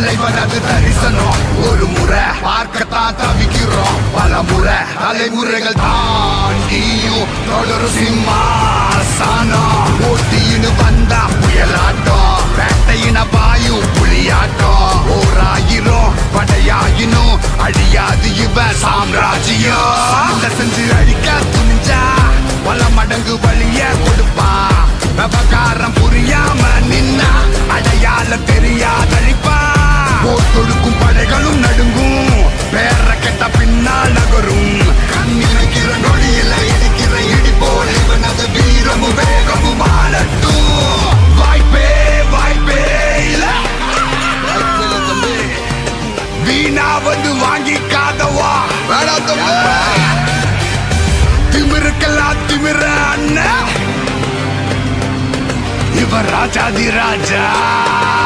தலைவரது தரிசனம். ஒரு முறை பார்க்கத்தான் தவிக்கிறோம். பல முறை தலைமுறைகள் தாண்டியும். தொடரும் சிம்மாசனம். Raja di Raja.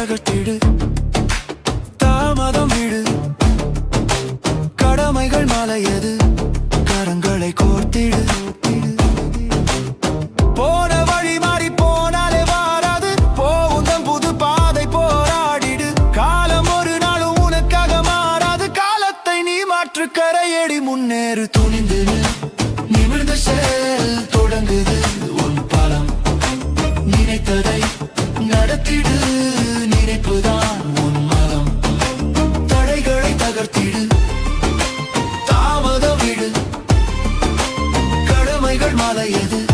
அறகட்டிடு தாமதம் விடு. கடமைகள் மலையது. கரங்களை கோர்த்திடு. புது பாதை போராடிடு. காலம் ஒரு நாளும் உனக்காக மாறாது. காலத்தை நீ மாற்று கரையடி முன்னேறு. துணிந்து நிமிர்ந்து செயல் தொடங்குது. மலை எது